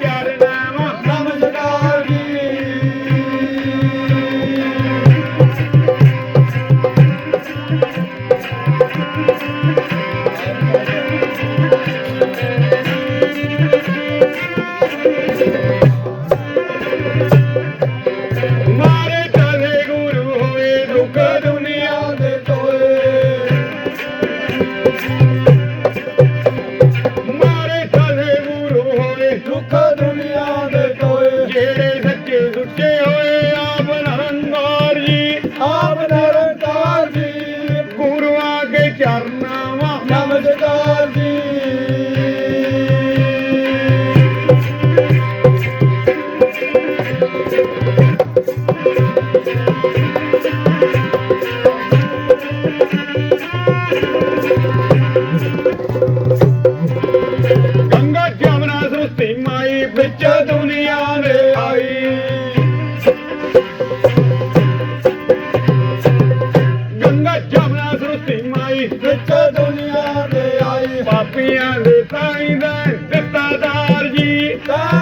Yeah. Ganga Jamuna ਸੁਸਤੀ ਮਾਈ ਵਿੱਚ ਦੁਨੀਆ ਨੇ ਆਈ। ਗੰਗਾ ਜਮਨਾ ਸੁਸਤੀ ਮਾਈ ਵਿੱਚ ਦੁਨੀਆ ਨੇ ਆਈ। ਪਾਪੀਆਂ ਦੇ ਤਾਈ ਦਾ ਦਿੱਤਾਦਾਰ ਜੀ। ਦਾ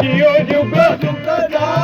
de hoje o canto cantar. Tá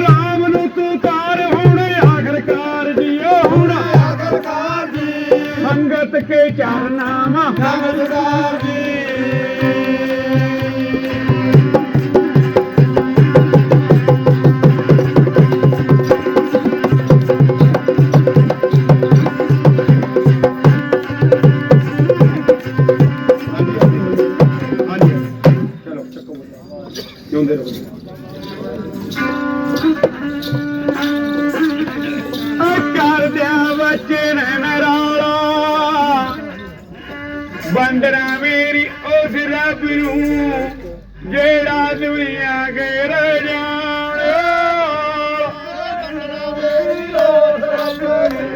ਰੋਂਦੇ ਰੋਂਦੇ ਕਰਦਿਆ ਵਚਨ ਨਰਾਲਾ ਬੰਦਰਾ ਮੇਰੀ ਉਸ ਰੱਬ ਨੂੰ, ਜਿਹੜਾ ਦੁਨੀਆ ਕੇ ਰਜਾਣ ਬੰਦਰਾ ਮੇਰੀ ਉਸ ਰੱਬ ਨੂੰ।